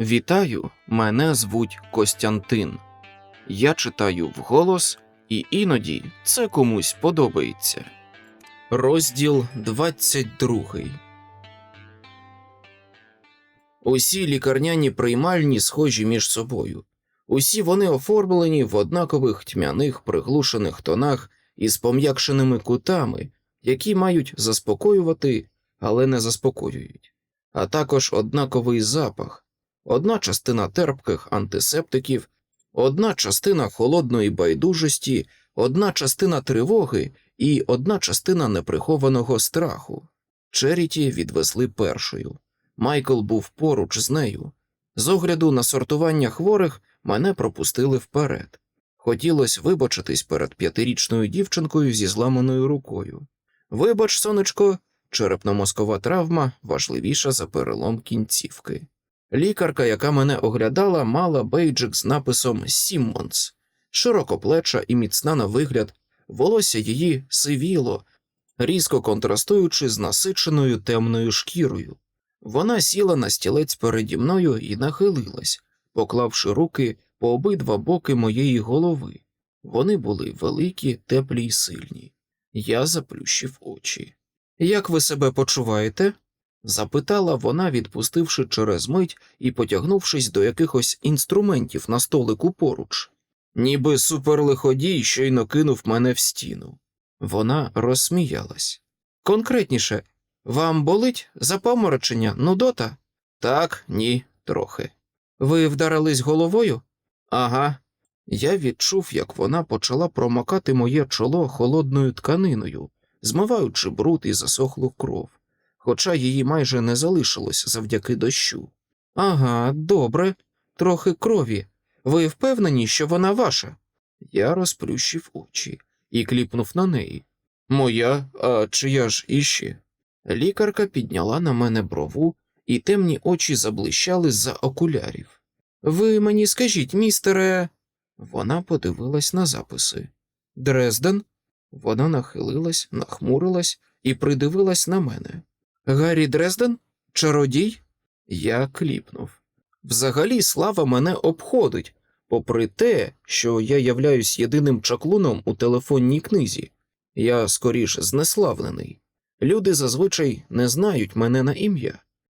Вітаю, мене звуть Костянтин. Я читаю вголос, і іноді це комусь подобається. Розділ 22 Усі лікарняні приймальні схожі між собою. Усі вони оформлені в однакових тьмяних приглушених тонах із пом'якшеними кутами, які мають заспокоювати, але не заспокоюють, а також однаковий запах, одна частина терпких антисептиків, одна частина холодної байдужості, одна частина тривоги і одна частина неприхованого страху. Черіті відвезли першою. Майкл був поруч з нею. З огляду на сортування хворих мене пропустили вперед. Хотілося вибачитись перед п'ятирічною дівчинкою зі зламаною рукою. Вибач, сонечко, черепно-мозкова травма важливіша за перелом кінцівки. Лікарка, яка мене оглядала, мала бейджик з написом Сіммонс, широкоплеча і міцна на вигляд, волосся її сивіло, різко контрастуючи з насиченою темною шкірою. Вона сіла на стілець переді мною і нахилилась, поклавши руки по обидва боки моєї голови. Вони були великі, теплі й сильні. Я заплющив очі. Як ви себе почуваєте? Запитала вона, відпустивши через мить і потягнувшись до якихось інструментів на столику поруч. Ніби суперлиходій щойно кинув мене в стіну. Вона розсміялась. Конкретніше, вам болить запаморочення, нудота? Так, ні, трохи. Ви вдарились головою? Ага. Я відчув, як вона почала промокати моє чоло холодною тканиною, змиваючи бруд і засохлу кров, хоча її майже не залишилось завдяки дощу. Ага, добре, трохи крові. Ви впевнені, що вона ваша? Я розплющив очі і кліпнув на неї. Моя, а чия ж іще? Лікарка підняла на мене брову, і темні очі заблищали з-за окулярів. Ви мені скажіть, містере. Вона подивилась на записи. Дрезден? Вона нахилилась, нахмурилась і придивилась на мене. Гаррі Дрезден? Чародій? Я кліпнув. Взагалі слава мене обходить, попри те, що я являюсь єдиним чаклуном у телефонній книзі. Я скоріш знеславлений. Люди зазвичай не знають мене на ім'я.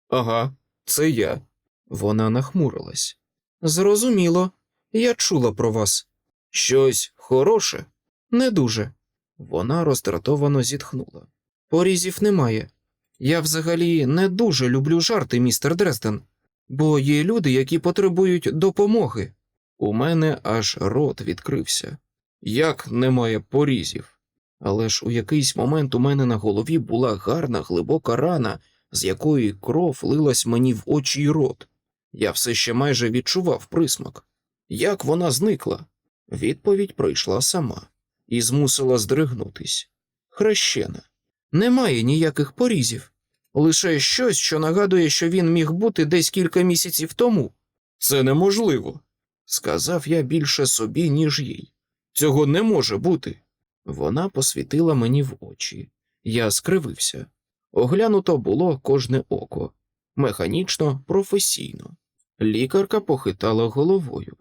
Ага, це я. Вона нахмурилась. Зрозуміло, я чула про вас. Щось хороше? Не дуже. Вона роздратовано зітхнула. Порізів немає. Я взагалі не дуже люблю жарти, містер Дрезден, бо є люди, які потребують допомоги. У мене аж рот відкрився. Як немає порізів? Але ж у якийсь момент у мене на голові була гарна глибока рана, з якої кров лилась мені в очі й рот. Я все ще майже відчував присмак. Як вона зникла? Відповідь прийшла сама і змусила здригнутись. Хрещена. Немає ніяких порізів, лише щось, що нагадує, що він міг бути десь кілька місяців тому. Це неможливо, сказав я більше собі, ніж їй. Цього не може бути. Вона посвітила мені в очі. Я скривився. Оглянуто було кожне око, механічно, професійно. Лікарка похитала головою.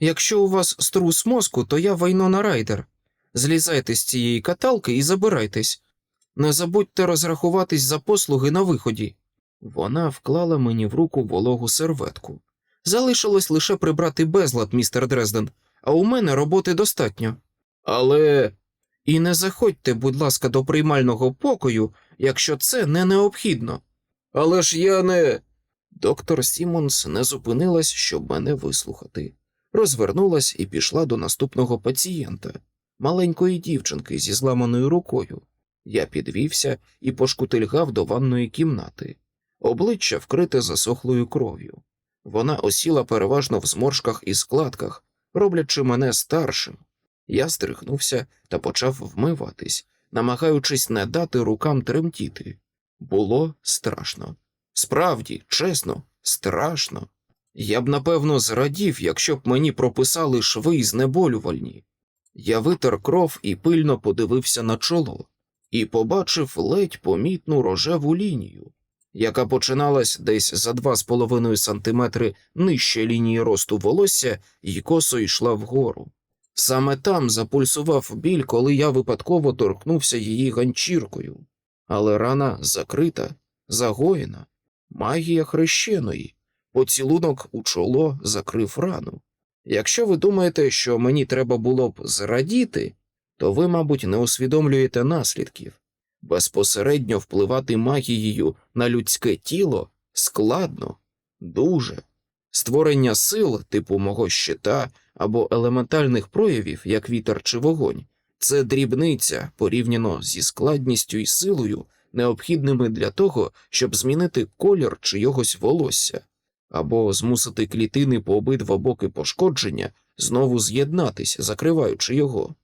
Якщо у вас струс мозку, то я Вайнона Райдер. Злізайте з цієї каталки і забирайтесь. Не забудьте розрахуватись за послуги на виході. Вона вклала мені в руку вологу серветку. Залишилось лише прибрати безлад, містер Дрезден, а у мене роботи достатньо. Але. І не заходьте, будь ласка, до приймального покою, якщо це не необхідно. Але ж я не. Доктор Сімонс не зупинилась, щоб мене вислухати. Розвернулась і пішла до наступного пацієнта, маленької дівчинки зі зламаною рукою. Я підвівся і пошкутильгав до ванної кімнати, обличчя вкрите засохлою кров'ю. Вона осіла переважно в зморшках і складках, роблячи мене старшим. Я стрихнувся та почав вмиватись, намагаючись не дати рукам тремтіти. Було страшно. Справді, чесно, страшно. Я б напевно зрадів, якщо б мені прописали шви й знеболювальні. Я витер кров і пильно подивився на чоло, і побачив ледь помітну рожеву лінію. яка починалась десь за 2,5 сантиметри нижче лінії росту волосся і косо йшла вгору. Саме там запульсував біль, коли я випадково торкнувся її ганчіркою, але рана закрита, загоєна, магія хрещеної, поцілунок у чоло закрив рану. Якщо ви думаєте, що мені треба було б зрадіти, то ви, мабуть, не усвідомлюєте наслідків. Безпосередньо впливати магією на людське тіло складно, дуже. Створення сил, типу мого щита або елементальних проявів, як вітер чи вогонь, це дрібниця порівняно зі складністю і силою, необхідними для того, щоб змінити колір чийогось волосся, або змусити клітини по обидва боки пошкодження знову з'єднатись, закриваючи його.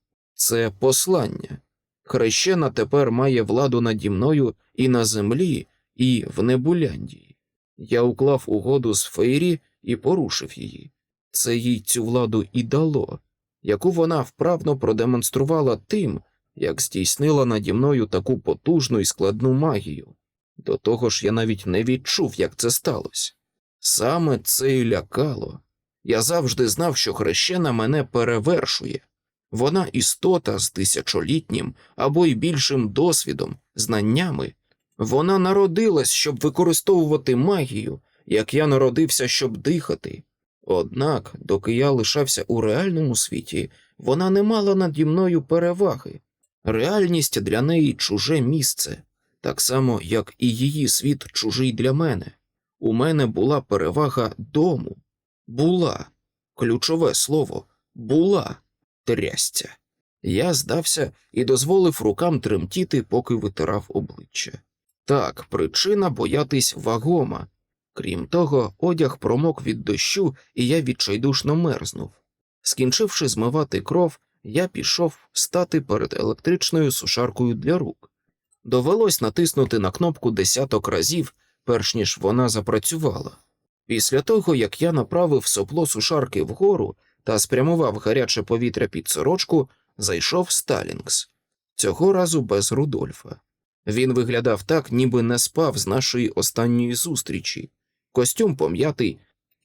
Це послання. Хрещена тепер має владу наді мною і на землі, і в Небуляндії. Я уклав угоду з Фейрі і порушив її. Це їй цю владу і дало, яку вона вправно продемонструвала тим, як здійснила наді мною таку потужну і складну магію. До того ж я навіть не відчув, як це сталося. Саме це й лякало. Я завжди знав, що хрещена мене перевершує. Вона істота з тисячолітнім або й більшим досвідом, знаннями. Вона народилась, щоб використовувати магію, як я народився, щоб дихати. Однак, доки я лишався у реальному світі, вона не мала наді мною переваги. Реальність для неї чуже місце, так само, як і її світ чужий для мене. У мене була перевага дому. Була. Ключове слово була трясця. Я здався і дозволив рукам тремтіти, поки витирав обличчя. Так, причина боятись вагома. Крім того, одяг промок від дощу, і я відчайдушно мерзнув. Скінчивши змивати кров, я пішов стати перед електричною сушаркою для рук. Довелось натиснути на кнопку десяток разів, перш ніж вона запрацювала. Після того, як я направив сопло сушарки вгору та спрямував гаряче повітря під сорочку, зайшов Сталінгс. Цього разу без Рудольфа. Він виглядав так, ніби не спав з нашої останньої зустрічі. Костюм пом'ятий,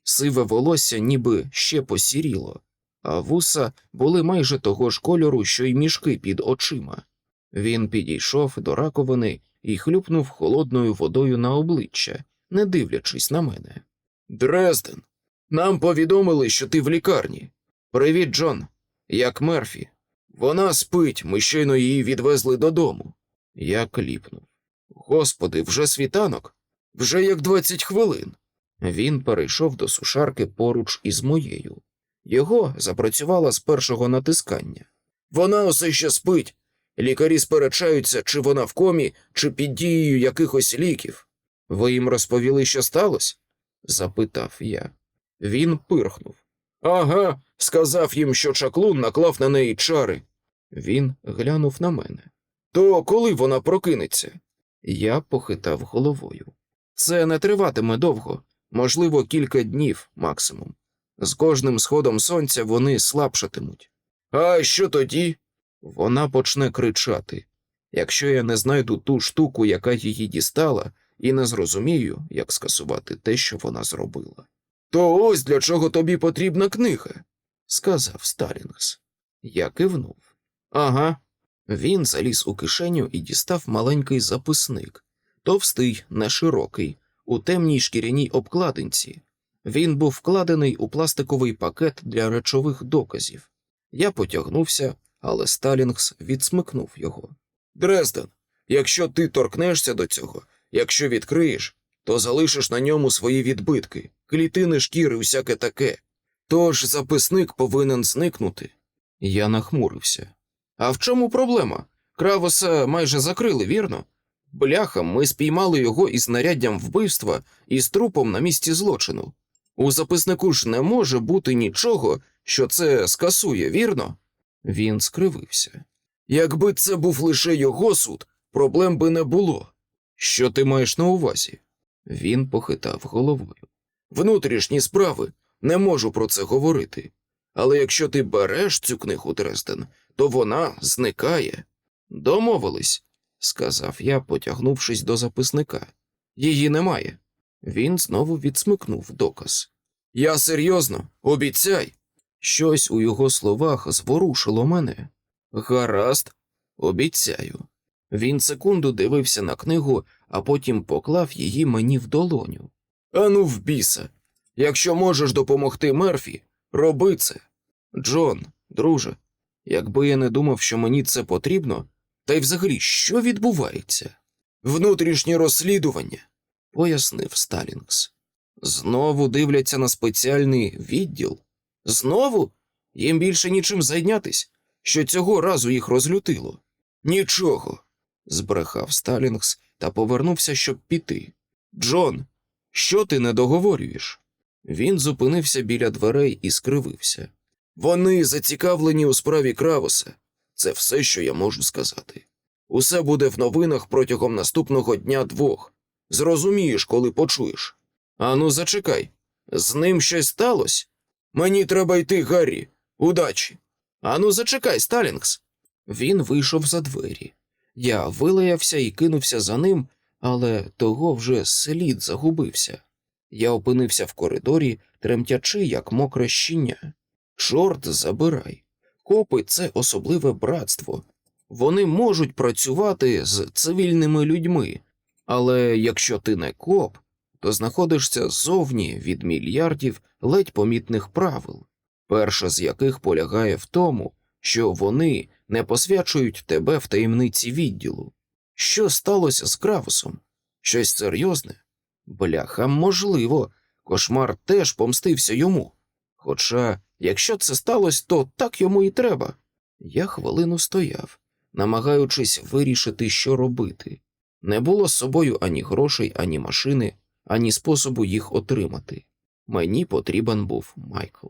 сиве волосся ніби ще посіріло, а вуса були майже того ж кольору, що й мішки під очима. Він підійшов до раковини і хлюпнув холодною водою на обличчя, не дивлячись на мене. Дрезден, нам повідомили, що ти в лікарні. Привіт, Джон. Як Мерфі. Вона спить, ми щойно її відвезли додому. Я кліпнув. Господи, вже світанок? Вже як двадцять хвилин. Він перейшов до сушарки поруч із моєю. Його запрацювала з першого натискання. Вона усе ще спить. Лікарі сперечаються, чи вона в комі, чи під дією якихось ліків. Ви їм розповіли, що сталося? запитав я. Він пирхнув. Ага, сказав їм, що чаклун наклав на неї чари. Він глянув на мене. То коли вона прокинеться? Я похитав головою. Це не триватиме довго, можливо, кілька днів максимум. З кожним сходом сонця вони слабшатимуть. А що тоді? Вона почне кричати. Якщо я не знайду ту штуку, яка її дістала, і не зрозумію, як скасувати те, що вона зробила. То ось для чого тобі потрібна книга, сказав Сталінгс. Я кивнув. Ага. Він заліз у кишеню і дістав маленький записник, товстий, не широкий, у темній шкіряній обкладинці. Він був вкладений у пластиковий пакет для речових доказів. Я потягнувся, але Сталінгс відсмикнув його. Дрезден, якщо ти торкнешся до цього, якщо відкриєш, то залишиш на ньому свої відбитки, клітини шкіри, усяке таке. Тож записник повинен зникнути. Я нахмурився. А в чому проблема? Кравоса майже закрили, вірно? Бляха, ми спіймали його із знаряддям вбивства і з трупом на місці злочину. У записнику ж не може бути нічого, що це скасує, вірно? Він скривився. Якби це був лише його суд, проблем би не було. Що ти маєш на увазі? Він похитав головою. Внутрішні справи не можу про це говорити. Але якщо ти береш цю книгу Дрезден, то вона зникає. Домовились, сказав я, потягнувшись до записника. Її немає. Він знову відсмикнув доказ. Я серйозно, обіцяй. Щось у його словах зворушило мене. Гаразд, обіцяю. Він секунду дивився на книгу, а потім поклав її мені в долоню. Ану в біса. Якщо можеш допомогти Мерфі, роби це. Джон, друже, якби я не думав, що мені це потрібно, та й взагалі що відбувається? Внутрішнє розслідування, пояснив Сталінгс. Знову дивляться на спеціальний відділ. Знову? Їм більше нічим зайнятись, що цього разу їх розлютило. Нічого, збрехав Сталінгс та повернувся, щоб піти. Джон, що ти не договорюєш? Він зупинився біля дверей і скривився. Вони зацікавлені у справі Кравоса. Це все, що я можу сказати. Усе буде в новинах протягом наступного дня двох. Зрозумієш, коли почуєш. Ану, зачекай. З ним щось сталося? Мені треба йти, Гаррі. Удачі. Ану, зачекай, Сталінгс. Він вийшов за двері. Я вилаявся і кинувся за ним, але того вже слід загубився. Я опинився в коридорі, тремтячи, як мокре щеня. Чорт забирай. Копи це особливе братство. Вони можуть працювати з цивільними людьми, але якщо ти не коп, то знаходишся ззовні від мільярдів ледь помітних правил, перша з яких полягає в тому, що вони не посвячують тебе в таємниці відділу. Що сталося з Кравусом? Щось серйозне? Бляха, можливо, кошмар теж помстився йому. Хоча, якщо це сталося, то так йому і треба. Я хвилину стояв, намагаючись вирішити, що робити. Не було з собою ані грошей, ані машини, ані способу їх отримати. Мені потрібен був Майкл.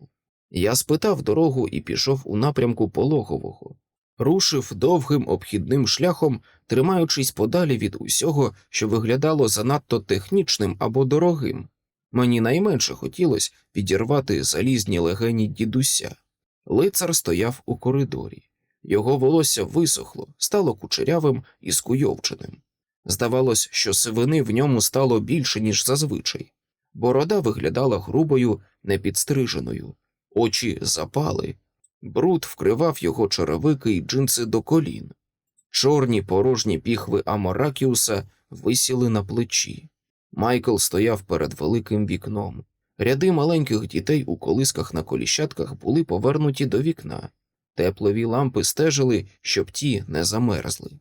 Я спитав дорогу і пішов у напрямку пологового, рушив довгим обхідним шляхом, тримаючись подалі від усього, що виглядало занадто технічним або дорогим. Мені найменше хотілося підірвати залізні легені дідуся. Лицар стояв у коридорі. Його волосся висохло, стало кучерявим і скуйовченим. Здавалось, що сивини в ньому стало більше, ніж зазвичай. Борода виглядала грубою, непідстриженою, очі запали, бруд вкривав його черевики й джинси до колін. Чорні порожні піхви Амаракіуса висіли на плечі. Майкл стояв перед великим вікном. Ряди маленьких дітей у колисках на коліщатках були повернуті до вікна. Теплові лампи стежили, щоб ті не замерзли.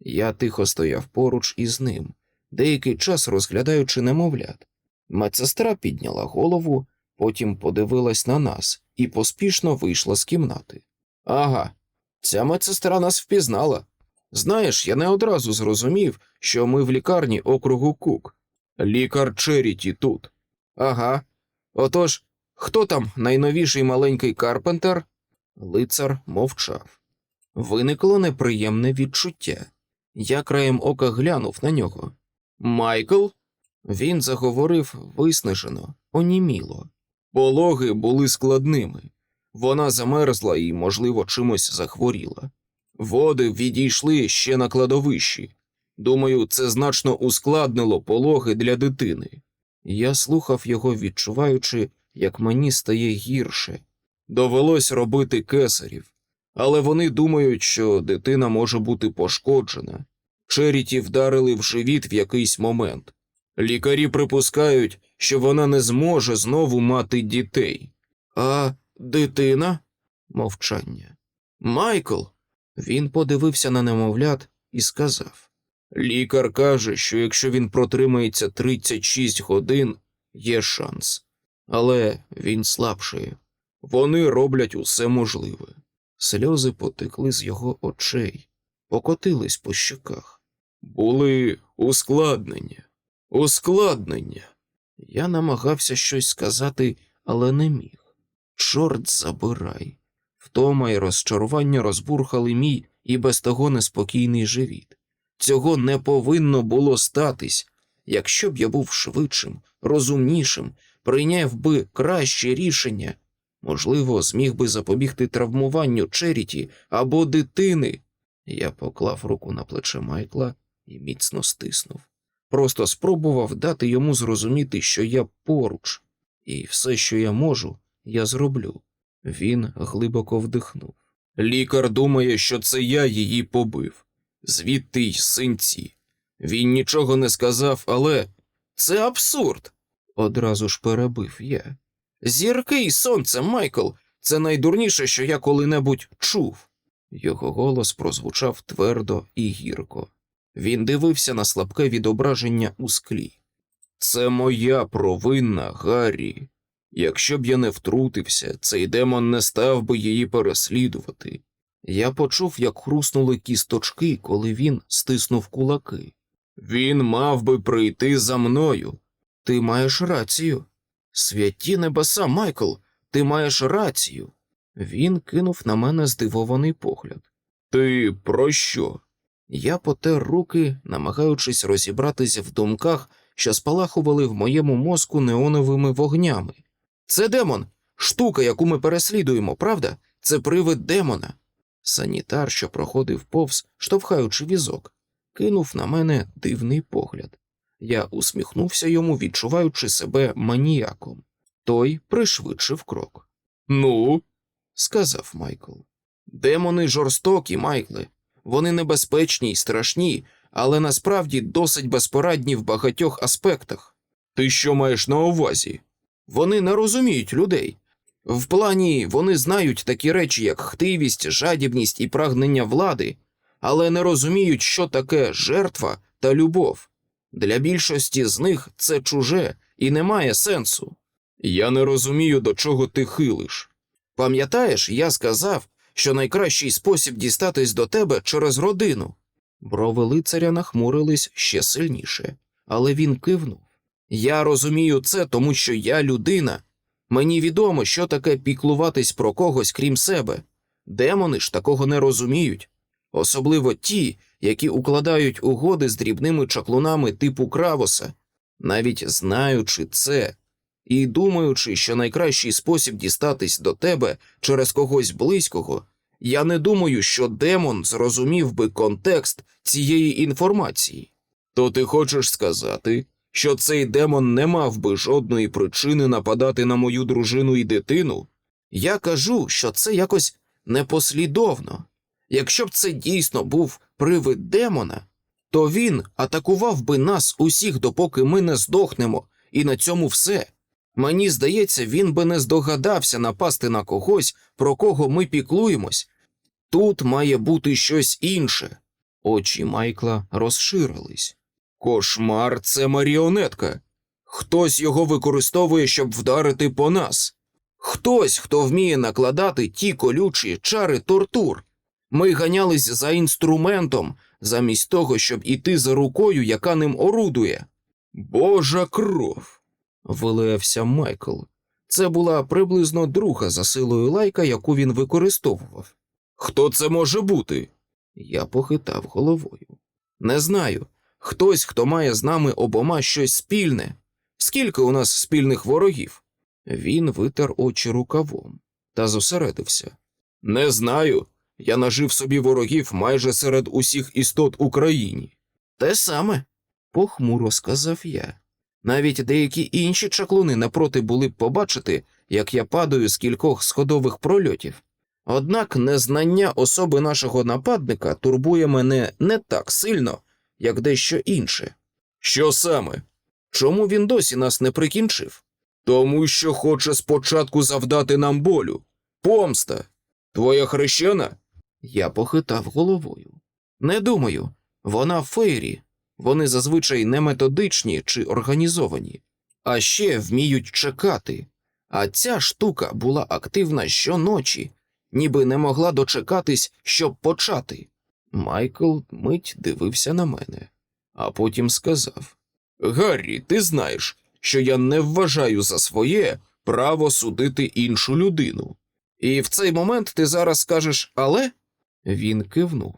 Я тихо стояв поруч із ним, деякий час розглядаючи немовлят. Медсестра підняла голову, потім подивилась на нас і поспішно вийшла з кімнати. Ага, ця медсестра нас впізнала. Знаєш, я не одразу зрозумів, що ми в лікарні округу Кук. Лікар Черіті тут. Ага. Отож, хто там найновіший маленький Карпентер? Лицар мовчав. Виникло неприємне відчуття. Я краєм ока глянув на нього. Майкл? Він заговорив виснажено, оніміло. Пологи були складними. Вона замерзла і, можливо, чимось захворіла. Води відійшли ще на кладовищі. Думаю, це значно ускладнило пологи для дитини. Я слухав його, відчуваючи, як мені стає гірше. Довелось робити кесарів, але вони думають, що дитина може бути пошкоджена. Черіті вдарили в живіт в якийсь момент. Лікарі припускають, що вона не зможе знову мати дітей. А дитина? Мовчання. Майкл. Він подивився на немовлят і сказав: Лікар каже, що якщо він протримається 36 годин, є шанс. Але він слабшає. Вони роблять усе можливе. Сльози потекли з його очей, покотились по щоках. Були ускладнення, ускладнення. Я намагався щось сказати, але не міг. Чорт забирай. Втома й розчарування розбурхали мій і без того неспокійний живіт. Цього не повинно було статись. Якщо б я був швидшим, розумнішим, прийняв би краще рішення, можливо, зміг би запобігти травмуванню Черіті або дитини. Я поклав руку на плече Майкла і міцно стиснув. Просто спробував дати йому зрозуміти, що я поруч, і все, що я можу, я зроблю. Він глибоко вдихнув. Лікар думає, що це я її побив, звідти й синці. Він нічого не сказав, але це абсурд. Одразу ж перебив я. Зірки і сонце, Майкл, це найдурніше, що я коли-небудь чув. Його голос прозвучав твердо і гірко. Він дивився на слабке відображення у склі. Це моя провинна, Гаррі. Якщо б я не втрутився, цей демон не став би її переслідувати. Я почув, як хруснули кісточки, коли він стиснув кулаки. Він мав би прийти за мною. Ти маєш рацію. Святі небеса, Майкл, ти маєш рацію. Він кинув на мене здивований погляд. Ти про що? Я потер руки, намагаючись розібратися в думках, що спалахували в моєму мозку неоновими вогнями. Це демон, штука, яку ми переслідуємо, правда? Це привид демона. Санітар, що проходив повз, штовхаючи візок, кинув на мене дивний погляд. Я усміхнувся йому, відчуваючи себе маніяком. Той пришвидшив крок. Ну, сказав Майкл. Демони жорстокі, Майкле. Вони небезпечні й страшні, але насправді досить безпорадні в багатьох аспектах. Ти що маєш на увазі? Вони не розуміють людей. В плані вони знають такі речі, як хтивість, жадібність і прагнення влади, але не розуміють, що таке жертва та любов. Для більшості з них це чуже і не має сенсу. Я не розумію, до чого ти хилиш. Пам'ятаєш, я сказав, що найкращий спосіб дістатись до тебе через родину. Брови лицаря нахмурились ще сильніше, але він кивнув. Я розумію це, тому що я людина. Мені відомо, що таке піклуватись про когось крім себе. Демони ж такого не розуміють, особливо ті, які укладають угоди з дрібними чаклунами типу Кравоса, навіть знаючи це і думаючи, що найкращий спосіб дістатись до тебе через когось близького, я не думаю, що демон зрозумів би контекст цієї інформації. То ти хочеш сказати, що цей демон не мав би жодної причини нападати на мою дружину і дитину? Я кажу, що це якось непослідовно. Якщо б це дійсно був привид демона, то він атакував би нас усіх, допоки ми не здохнемо, і на цьому все. Мені здається, він би не здогадався напасти на когось, про кого ми піклуємось. Тут має бути щось інше. Очі Майкла розширились. Кошмар це маріонетка. Хтось його використовує, щоб вдарити по нас. Хтось, хто вміє накладати ті колючі чари тортур. Ми ганялись за інструментом, замість того, щоб іти за рукою, яка ним орудує. Божа кров. Вилаявся Майкл. Це була приблизно друга за силою лайка, яку він використовував. Хто це може бути? Я похитав головою. Не знаю. Хтось, хто має з нами обома щось спільне. Скільки у нас спільних ворогів? Він витер очі рукавом та зосередився. Не знаю. Я нажив собі ворогів майже серед усіх істот у країні. Те саме, похмуро сказав я. Навіть деякі інші чаклуни напроти були б побачити, як я падаю з кількох сходових прольотів. Однак незнання особи нашого нападника турбує мене не так сильно, як дещо інше. Що саме? Чому він досі нас не прикінчив? Тому що хоче спочатку завдати нам болю. Помста. Твоя хрещена? Я похитав головою. Не думаю, вона фейрі. Вони зазвичай не методичні чи організовані, а ще вміють чекати. А ця штука була активна щоночі, ніби не могла дочекатись, щоб почати. Майкл мить дивився на мене, а потім сказав: Гаррі, ти знаєш, що я не вважаю за своє право судити іншу людину. І в цей момент ти зараз скажеш але? Він кивнув.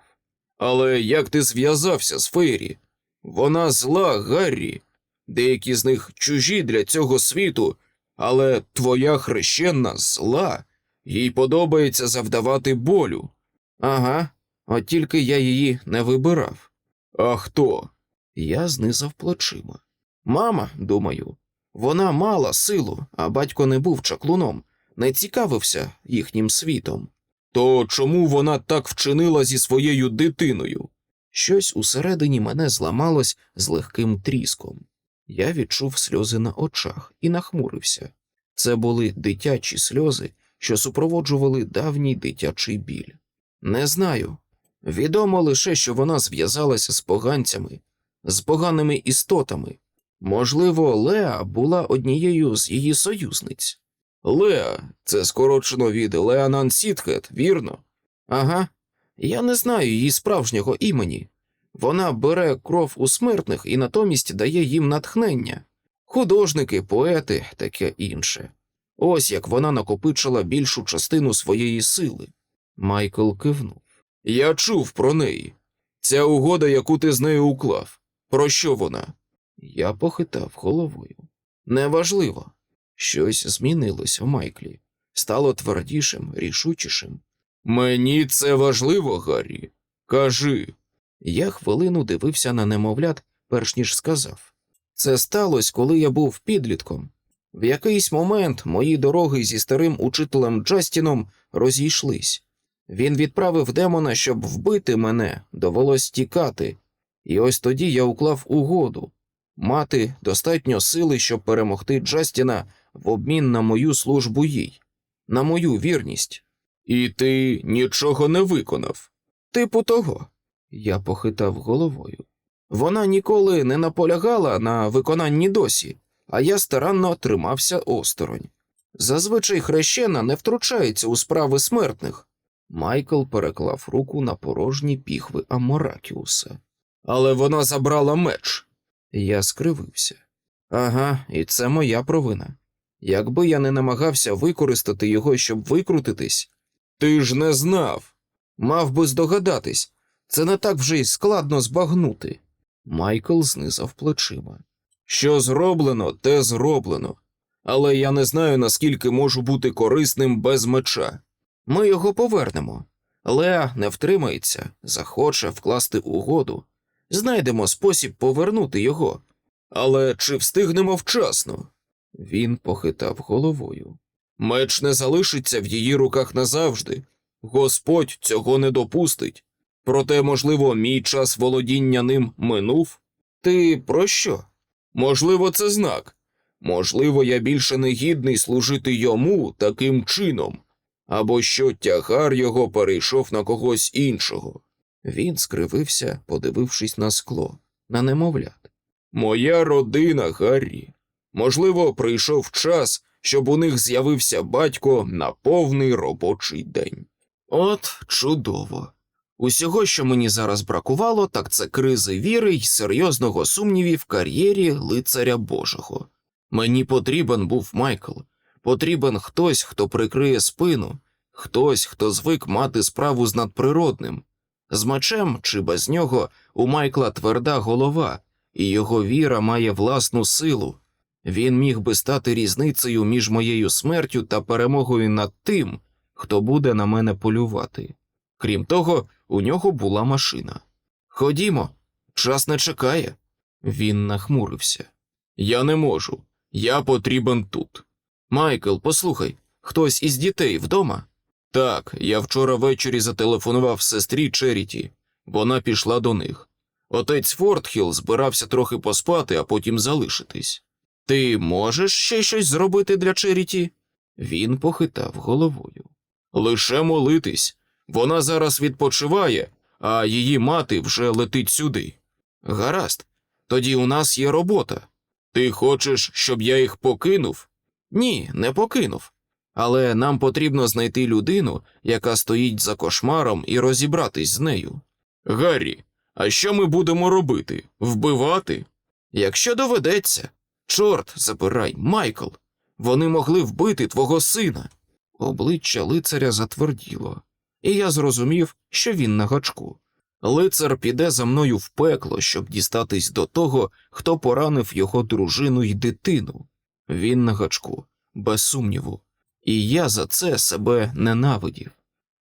Але як ти зв'язався з Фейрі? Вона зла, Гаррі. Деякі з них чужі для цього світу, але твоя хрещенна зла, їй подобається завдавати болю. Ага, от тільки я її не вибирав. А хто? Я знизав плечима. Мама, думаю, вона мала силу, а батько не був чаклуном, не цікавився їхнім світом. То чому вона так вчинила зі своєю дитиною? Щось усередині мене зламалось з легким тріском. Я відчув сльози на очах і нахмурився. Це були дитячі сльози, що супроводжували давній дитячий біль. Не знаю. Відомо лише, що вона зв'язалася з поганцями, з поганими істотами. Можливо, Леа була однією з її союзниць. Леа, це скорочено від Леанан Сітхет, вірно? Ага. Я не знаю її справжнього імені. Вона бере кров у смертних і натомість дає їм натхнення. Художники, поети, таке інше. Ось як вона накопичила більшу частину своєї сили. Майкл кивнув. Я чув про неї. Ця угода, яку ти з нею уклав. Про що вона? Я похитав головою. Неважливо. Щось змінилось у Майклі, стало твердішим, рішучішим. Мені це важливо, Гаррі. Кажи. Я хвилину дивився на немовлят, перш ніж сказав. Це сталося, коли я був підлітком. В якийсь момент мої дороги зі старим учителем Джастіном розійшлись. Він відправив демона, щоб вбити мене, довелось тікати, і ось тоді я уклав угоду мати достатньо сили, щоб перемогти Джастіна в обмін на мою службу їй, на мою вірність. І ти нічого не виконав. Типу того. Я похитав головою. Вона ніколи не наполягала на виконанні досі, а я старанно тримався осторонь. Зазвичай хрещена не втручається у справи смертних. Майкл переклав руку на порожні піхви Аморакіуса. Але вона забрала меч. Я скривився. Ага, і це моя провина. Якби я не намагався використати його, щоб викрутитись, ти ж не знав. Мав би здогадатись, це не так вже й складно збагнути. Майкл знизав плечима. Що зроблено, те зроблено. Але я не знаю, наскільки можу бути корисним без меча. Ми його повернемо. Леа не втримається, захоче вкласти угоду. Знайдемо спосіб повернути його. Але чи встигнемо вчасно? Він похитав головою. Меч не залишиться в її руках назавжди. Господь цього не допустить. Проте, можливо, мій час володіння ним минув. Ти про що? Можливо, це знак. Можливо, я більше не гідний служити йому таким чином, або що тягар його перейшов на когось іншого. Він скривився, подивившись на скло, на немовлят. Моя родина, Гаррі. Можливо, прийшов час, щоб у них з'явився батько на повний робочий день. От чудово. Усього, що мені зараз бракувало, так це кризи віри й серйозного сумнівів в кар'єрі лицаря Божого. Мені потрібен був Майкл, потрібен хтось, хто прикриє спину, хтось, хто звик мати справу з надприродним. З мечем чи без нього у Майкла тверда голова, і його віра має власну силу. Він міг би стати різницею між моєю смертю та перемогою над тим, хто буде на мене полювати. Крім того, у нього була машина. Ходімо, час не чекає. Він нахмурився. Я не можу. Я потрібен тут. Майкл, послухай, хтось із дітей вдома? Так, я вчора ввечері зателефонував сестрі Черіті. Вона пішла до них. Отець Фортхіл збирався трохи поспати, а потім залишитись. Ти можеш ще щось зробити для Черіті? Він похитав головою. Лише молитись. Вона зараз відпочиває, а її мати вже летить сюди. Гаразд, тоді у нас є робота. Ти хочеш, щоб я їх покинув? Ні, не покинув. Але нам потрібно знайти людину, яка стоїть за кошмаром, і розібратись з нею. Гаррі, а що ми будемо робити? Вбивати? Якщо доведеться. Чорт забирай, Майкл. Вони могли вбити твого сина. Обличчя лицаря затверділо, і я зрозумів, що він на гачку. Лицар піде за мною в пекло, щоб дістатись до того, хто поранив його дружину й дитину. Він на гачку, без сумніву, і я за це себе ненавидів.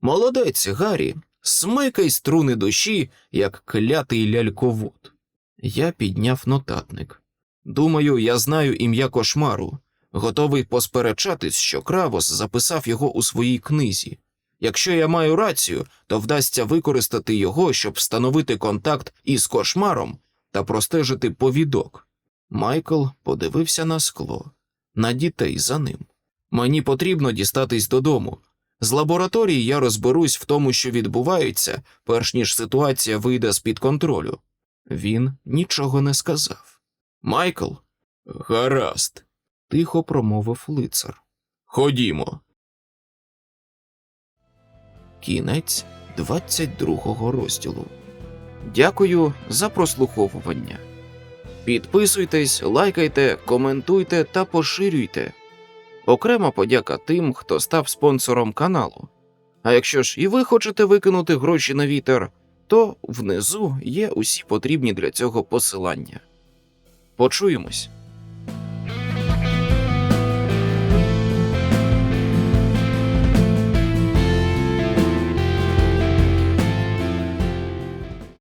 Молодець, Гаррі, смикай струни душі, як клятий ляльковод. Я підняв нотатник. Думаю, я знаю ім'я кошмару. Готовий посперечатись, що Кравос записав його у своїй книзі. Якщо я маю рацію, то вдасться використати його, щоб встановити контакт із кошмаром та простежити повідок. Майкл подивився на скло, на дітей за ним. Мені потрібно дістатись додому. З лабораторії я розберусь в тому, що відбувається, перш ніж ситуація вийде з-під контролю. Він нічого не сказав. Майкл, гаразд, тихо промовив лицар. Ходімо. Кінець 22 розділу. Дякую за прослуховування. Підписуйтесь, лайкайте, коментуйте та поширюйте. Окрема подяка тим, хто став спонсором каналу. А якщо ж і ви хочете викинути гроші на вітер, то внизу є усі потрібні для цього посилання. Почуємось.